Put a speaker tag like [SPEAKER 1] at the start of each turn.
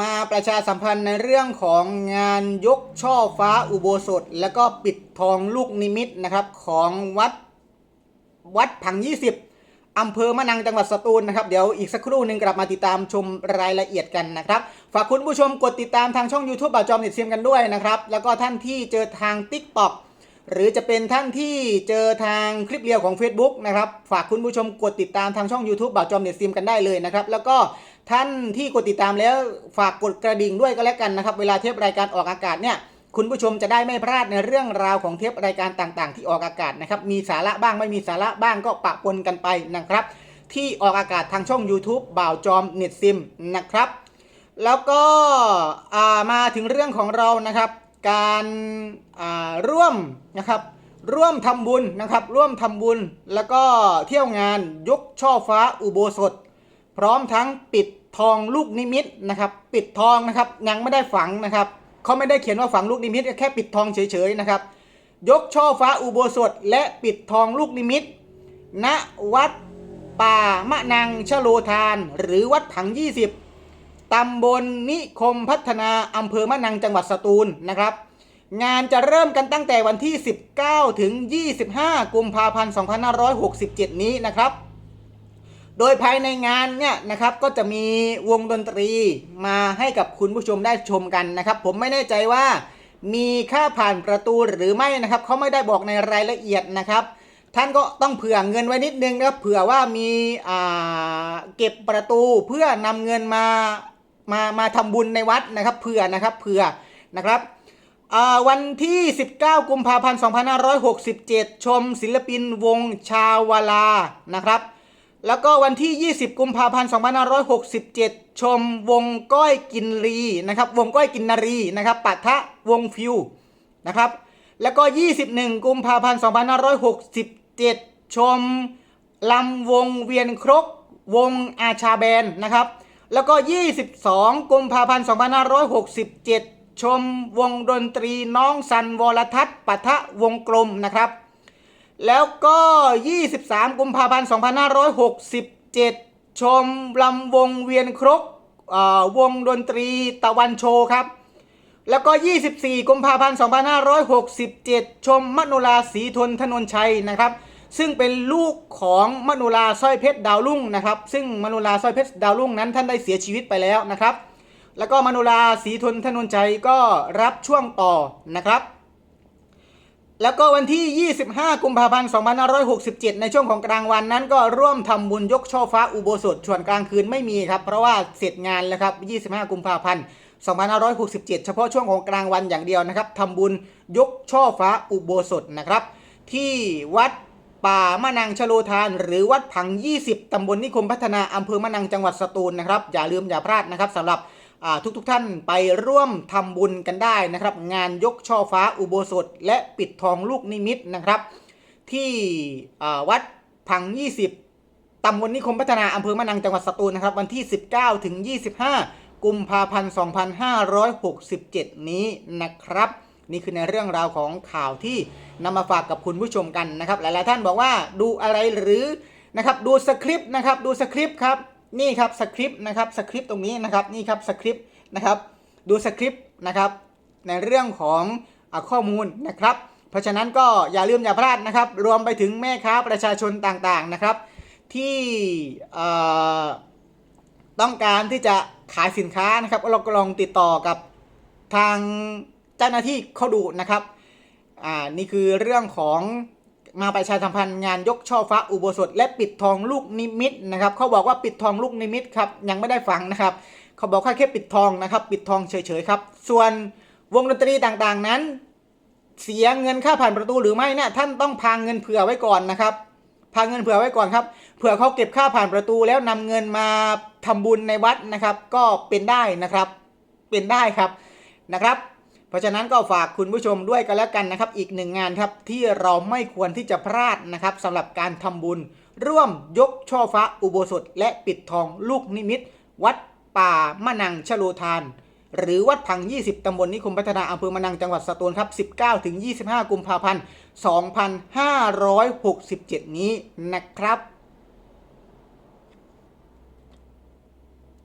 [SPEAKER 1] มาประชาสัมพันธ์ในเรื่องของงานยกช่อฟ้าอุโบสถ แล้วก็ปิดทองลูกนิมิตนะครับของวัดวัดผัง 20 อำเภอมะนังจังหวัดสตูลนะครับ เดี๋ยวอีกสักครู่หนึ่งกลับมาติดตามชมรายละเอียดกันนะครับ ฝากคุณผู้ชมกดติดตามทางช่อง YouTube บ่าวจอมเน็ตเซียมกันด้วยนะครับ แล้วก็ท่านที่เจอทาง Tik t o อกหรือจะเป็นท่านที่เจอทางคลิปเรียวของ Facebook นะครับ ฝากคุณผู้ชมกดติดตามทางช่อง YouTube บ่าวจอมเน็ตเซียมกันได้เลยนะครับ แล้วก็ ท่านที่กดติดตามแล้วฝากกดกระดิ่งด้วยก็แล้วกันนะครับ เวลาเทปรายการออกอากาศเนี่ยคุณผู้ชมจะได้ไม่พลาดในเรื่องราวของเทปรายการต่างๆ ที่ออกอากาศนะครับ มีสาระบ้างไม่มีสาระบ้างก็ปะปนกันไปนะครับ ที่ออกอากาศทางช่อง YouTube บ่าวจอมเน็ตซิมนะครับ แล้วก็มาถึงเรื่องของเรานะครับ การร่วมนะครับ ร่วมทำบุญนะครับ ร่วมทำบุญแล้วก็เที่ยวงานยกช่อฟ้าอุโบสถ พร้อมทั้งปิดทองลูกนิมิตนะครับ ปิดทองนะครับยังไม่ได้ฝังนะครับเขาไม่ได้เขียนว่าฝังลูกนิมิตแค่ปิดทองเฉยๆนะครับ ยกช่อฟ้าอุโบสถ และปิดทองลูกนิมิตณวัดป่ามะนังชโลทาน หรือวัดผัง 20 ตำบลนิคมพัฒนาอำเภอมะนังจังหวัดสตูลนะครับ งานจะเริ่มกันตั้งแต่วันที่ 19 ถึง 25 กุมภาพันธ์ 2567 นี้นะครับ โดยภายในงานเนี่ยนะครับก็จะมีวงดนตรีมาให้กับคุณผู้ชมได้ชมกันนะครับ ผมไม่แน่ใจว่ามีค่าผ่านประตูหรือไม่นะครับเขาไม่ได้บอกในรายละเอียดนะครับ ท่านก็ต้องเผื่อเงินไว้นิดนึงนะครับเผื่อว่ามีเก็บประตูเพื่อนำเงินมามามาทำบุญในวัดนะครับเผื่อนะครับเผื่อนะครับวันที่ 19 กุมภาพันธ์ 2567 ชมศิลปินวงชาวลานะครับ แล้วก็วันที่ 20 กุมภาพันธ์2567 ชมวงก้อยกินรีนะครับ วงก้อยกินนารีนะครับปะทะวงฟิวนะครับ แล้วก็ 21 กุมภาพันธ์2567 ชมลำวงเวียนครก วงอาชาแบนนะครับ แล้วก็ 22 กุมภาพันธ์2567 ชมวงดนตรีน้องสันวรทัศน์ปะทะวงกลมนะครับ แล้วก็ 23 กุมภาพันธ์ 2567 ชมลำวงเวียนครกอ่อวงดนตรีตะวันโชว์ครับ แล้วก็ 24 กุมภาพันธ์ 2567 ชมมโนราศรีทนถนนชัยนะครับ ซึ่งเป็นลูกของมโนราสร้อยเพชรดาวรุ่งนะครับ ซึ่งมโนราสร้อยเพชรดาวรุ่งนั้นท่านได้เสียชีวิตไปแล้วนะครับ แล้วก็มโนราศรีทนถนนชัยก็รับช่วงต่อนะครับ แล้วก็วันที่ 25 กุมภาพันธ์ 2567 ในช่วงของกลางวันนั้นก็ร่วมทำบุญยกช่อฟ้าอุโบสถส่วนกลางคืนไม่มีครับ เพราะว่าเสร็จงานแล้วครับ 25 กุมภาพันธ์ 2567 เฉพาะช่วงของกลางวันอย่างเดียวนะครับทำบุญยกช่อฟ้าอุโบสถนะครับ ที่วัดป่ามะนังชโลทาน หรือวัดผัง 20ตำบลนิคมพัฒนาอำเภอมะนังจังหวัดสตูลนะครับ อย่าลืมอย่าพลาดนะครับสำหรับ อ่าทุกท่านไปร่วมทำบุญกันได้นะครับ งานยกช่อฟ้าอุโบสถ และปิดทองลูกนิมิตนะครับ ที่วัดผัง 20 ตำบลนิคมพัฒนาอำเภอมะนังจังหวัดสตูลนะครับ วันที่ 19ถึง25 กุมภาพันธ์ 2567 นี้นะครับ นี่คือในเรื่องราวของข่าวที่นำมาฝากกับคุณผู้ชมกันนะครับ หลายๆท่านบอกว่าดูอะไรหรือนะครับดูสคริปต์นะครับดูสคริปต์ครับ นี่ครับสคริปต์นะครับสคริปต์ตรงนี้นะครับนี่ครับสคริปต์นะครับดูสคริปต์นะครับในเรื่องของอข้อมูลนะครับ เพราะฉะนั้นก็อย่าลืมอย่าพลาดนะครับ รวมไปถึงแม่ค้าประชาชนต่างๆนะครับ ที่ต้องการที่จะขายสินค้านะครับเราก็ลองติดต่อกับทางเจ้าหน้าที่เขาดูนะครับอ่านี่คือเรื่องของ มาประชาสัมพันธ์งานยกช่อฟ้าอุโบสถ และปิดทองลูกนิมิตนะครับเขาบอกว่าปิดทองลูกนิมิตครับยังไม่ได้ฟังนะครับเขาบอกแค่แค่ปิดทองนะครับ ปิดทองเฉยๆครับ ส่วนวงดนตรีต่างๆนั้น เสียเงินค่าผ่านประตูหรือไม่เนี่ยท่านต้องพางเงินเผื่อไว้ก่อนนะครับพางเงินเผื่อไว้ก่อนครับเผื่อเขาเก็บค่าผ่านประตูแล้วนำเงินมาทำบุญในวัดนะครับ ก็เป็นได้นะครับ เป็นได้ครับนะครับ เพราะฉะนั้นก็ฝากคุณผู้ชมด้วยกันแล้วกันนะครับ อีกหนึ่งงานครับที่เราไม่ควรที่จะพลาดนะครับสำหรับการทำบุญ ร่วมยกช่อฟ้าอุโบสถ และปิดทองลูกนิมิต วัดป่ามะนังชโลทาน หรือวัดผัง 20 ตำบลนิคมพัฒนาอำเภอมะนังจังหวัดสตูลครับ 19ถึง25 กุมภาพันธ์ 2567 นี้นะครับ